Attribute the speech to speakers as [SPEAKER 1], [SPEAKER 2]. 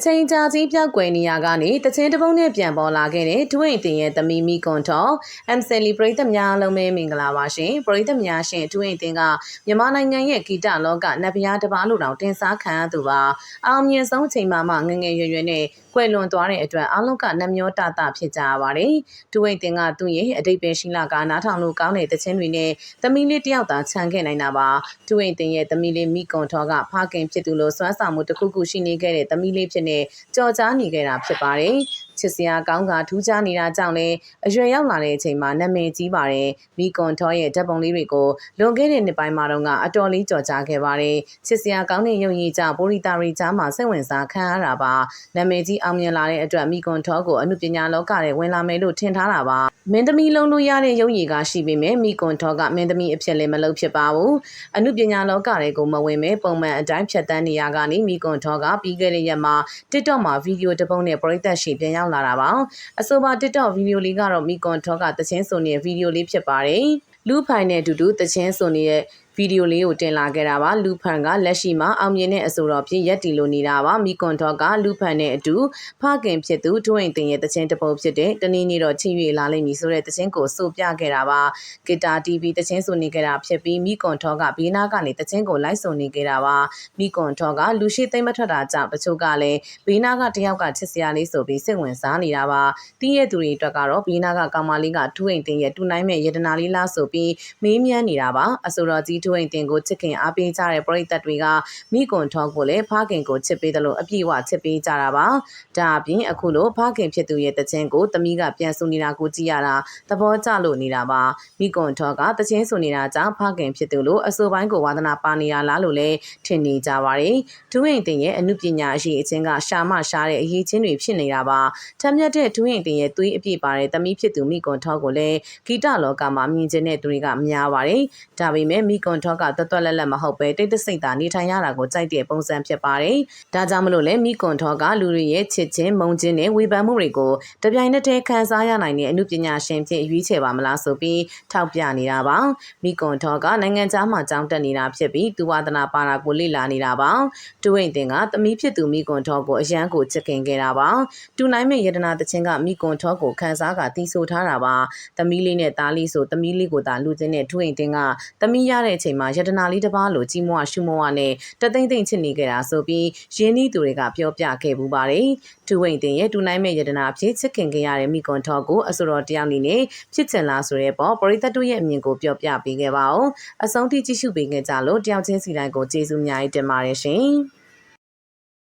[SPEAKER 1] အချိန်ကြာကြီးပြောက်ကွယ်နေရကနေတချင်းတပုံးနဲ့ပြန်ပေါ်လာခဲ့တဲ့ဒွိန်တင်ရဲ့သမီးမီကွန်တော်အမ်ဆယ်လီပရိသတ်များအားလုံးပဲမင်္ဂလာပါရှင်ပရိသတ်များရှင်ဒွိန်တင်ကမြန်မာနိုင်ငံရဲ့ဂီတလောကနတ်ဗျာတစ်ပါးလိုတောင်တင်စားခံရသူပါအောင်မြင်ဆုံးအချိန်မှမှငငယ်ရွယ်ရွယ်နဲ့ကွယ်လွန်သွားတဲ့အတွက်အားလုံးကနတ်မျောတတဖြစ်ကြရပါတယ်ဒွိန်တင်ကသူ့ရဲ့အတိတ်ပဲရှိလာကနားထောင်လို့ကောင်းတဲ့တချင်းတွေနဲ့သမီးလေးတယောက်သာခြံခဲ့နိုင်တာပါဒွိန်တင်ရဲ့သမီးလေးမီကွန်တော်ကဖခင်ဖြစ်သူလို့စွမ်းဆောင်မှုတစ်ခုခုရှိနေခဲ့တဲ့သမီးလေးဖြစ်နေကြော်ကြားနေခဲ့တာဖြစ်ပါတယ် ချစ်စရာကောင်းကထူးခြားနေတာကြောင့်လည်းအရွယ်ရောက်လာတဲ့အချိန်မှာနာမည်ကြီးပါတယ်မီကွန်ထောရဲ့ဓာတ်ပုံလေးတွေကိုလွန်ခဲ့တဲ့နှစ်ပိုင်းမှာတော့ကအတော်လေးကြော်ကြားခဲ့ပါတယ်ချစ်စရာကောင်းတဲ့ရုပ်ရည်ကြောင့်ပိုရီတာရီကြားမှာစိတ်ဝင်စားခံရတာပါနာမည်ကြီးအောင်မြင်လာတဲ့အတွက်မီကွန်ထောကိုအမှုပညာလောကထဲဝင်လာမယ်လို့ထင်ထားတာပါမင်းသမီးလုံးလို့ရတဲ့ရုပ်ရည်ကရှိပေမဲ့မီကွန်ထောကမင်းသမီးအဖြစ်လည်းမလုပ်ဖြစ်ပါဘူးအမှုပညာလောကတွေကိုမဝင်မဲပုံမှန်အတိုင်းဖြတ်တန်းနေရကနေမီကွန်ထောကပြီးခဲ့တဲ့ရက်မှာ TikTok မှာဗီဒီယိုတစ်ပုဒ်နဲ့ပရိသတ်ရှိပြန်ရောက်လာတာပါအဆိုပါ TikTok ဗီဒီယိုလေးကတော့မီကွန်ထောကတချင်းဆိုနေတဲ့ဗီဒီယိုလေးဖြစ်ပါတယ်လူဖိုင်နဲ့အတူတူတချင်းဆိုနေတဲ့ ဗီဒီယိုလေးကိုတင်လာခဲ့တာပါလူဖန်ကလက်ရှိမှာအောင်မြင်တဲ့အဆိုတော်ဖြစ်ရက်တီလိုနေတာပါမီကွန်ထော့ကလူဖန်နဲ့အတူဖခင်ဖြစ်သူတွင်တင်ရဲ့တခြင်းတပုတ်ဖြစ်တဲ့တနည်းနည်းတော့ချီရွေလာလိမ့်မည်ဆိုတဲ့တခြင်းကိုဆိုပြခဲ့တာပါဂီတာ TV တခြင်းဆိုနေခဲ့တာဖြစ်ပြီးမီကွန်ထော့ကဘေးနားကနေတခြင်းကိုလိုက်ဆိုနေခဲ့တာပါမီကွန်ထော့ကလူရှိသိမ့်မထွက်တာကြောင့်တချို့ကလည်းဘေးနားကတယောက်ကချစ်စရာလေးဆိုပြီးစိတ်ဝင်စားနေတာပါတီးရဲ့သူတွေအတွက်ကတော့ဘေးနားကကောင်မလေးကတွင်တင်ရဲ့တူနိုင်မဲ့ယတနာလေးလားဆိုပြီးမေးမြန်းနေတာပါအဆိုတော်ကြီးတွင်တင်ကိုချစ်ခင်အားပေးကြတဲ့ပရိသတ်တွေကမိကွန်ထောကိုလည်းဖခင်ကိုချစ်ပေးတယ်လို့အပြည့်အဝချစ်ပေးကြတာပါဒါအပြင်အခုလိုဖခင်ဖြစ်သူရဲ့တခြင်းကိုသမီးကပြန်ဆူနေတာကိုကြည့်ရတာသဘောကျလို့နေတာပါမိကွန်ထောကတခြင်းဆူနေတာကြောင့်ဖခင်ဖြစ်သူလို့အဆိုပိုင်းကိုဝါသနာပါနေရလားလို့လည်းထင်နေကြပါတယ်ဒူးရင်တင်ရဲ့အမှုပညာအရေးအချင်းကရှာမရှာတဲ့အရေးချင်းတွေဖြစ်နေတာပါထမ်းမြတ်တဲ့ဒူးရင်တင်ရဲ့သွေးအပြည့်ပါတဲ့သမီးဖြစ်သူမိကွန်ထောကိုလည်းဂီတလောကမှာမြင်ကျင်တဲ့သူတွေကများပါတယ်ဒါပေမဲ့မိကွန်ထောကတသွက်လက်လက်မဟုတ်ပဲတိတ်တဆိတ်သာနေထိုင်ရတာကိုကြိုက်တဲ့ပုံစံဖြစ်ပါတယ်။ဒါကြောင့်မလို့လဲမိကွန်ထောကလူတွေရဲ့ချစ်ချင်းမုန်းချင်းနဲ့ဝေဖန်မှုတွေကိုတပြိုင်နက်တည်းခံစားရနိုင်တဲ့အမှုပညာရှင်ဖြစ်ရွေးချယ်ပါမလားဆိုပြီးထောက်ပြနေတာပါ။မိကွန်ထောကနိုင်ငံခြားမှာကြောင်းတက်နေတာဖြစ်ပြီးသူဝါဒနာပါတာကိုလေ့လာနေတာပါ။တူဝိန်တင်ကသမီးဖြစ်သူမိကွန်ထောကိုအရန်ကိုချစ်ခင်ခဲ့တာပါ။တူနိုင်မဲ့ယတနာတချင်းကမိကွန်ထောကိုခန်းစားကတီးဆိုထားတာပါ။သမီးလေးနဲ့သားလေးဆိုသမီးလေးကိုသာလူချင်းနဲ့တူဝိန်တင်ကသမီးရတဲ့အချိန်မှာယတနာလေးတစ်ပါးလိုကြီးမွားရှုမွားနဲ့တသိမ့်သိမ့်ချစ်နေခဲ့တာဆိုပြီးရင်းနှီးသူတွေကပြောပြခဲ့ပူပါတယ်။ထူဝိန်တင်ရဲ့တူနိုင်မဲ့ယတနာအဖြစ်ချစ်ခင်ခဲ့ရတဲ့မိကွန်ထော့ကိုအဆိုတော်တယောက်အနေနဲ့ဖြစ်ချင်လားဆိုတဲ့ပေါ်ပရိသတ်တို့ရဲ့အမြင်ကိုပြောပြပေးခဲ့ပါဦး။အဆုံးထိကြည့်ရှုပေးခဲ့ကြလို့တယောက်ချင်းစီတိုင်းကိုကျေးဇူးအများကြီးတင်ပါတယ်ရှင်။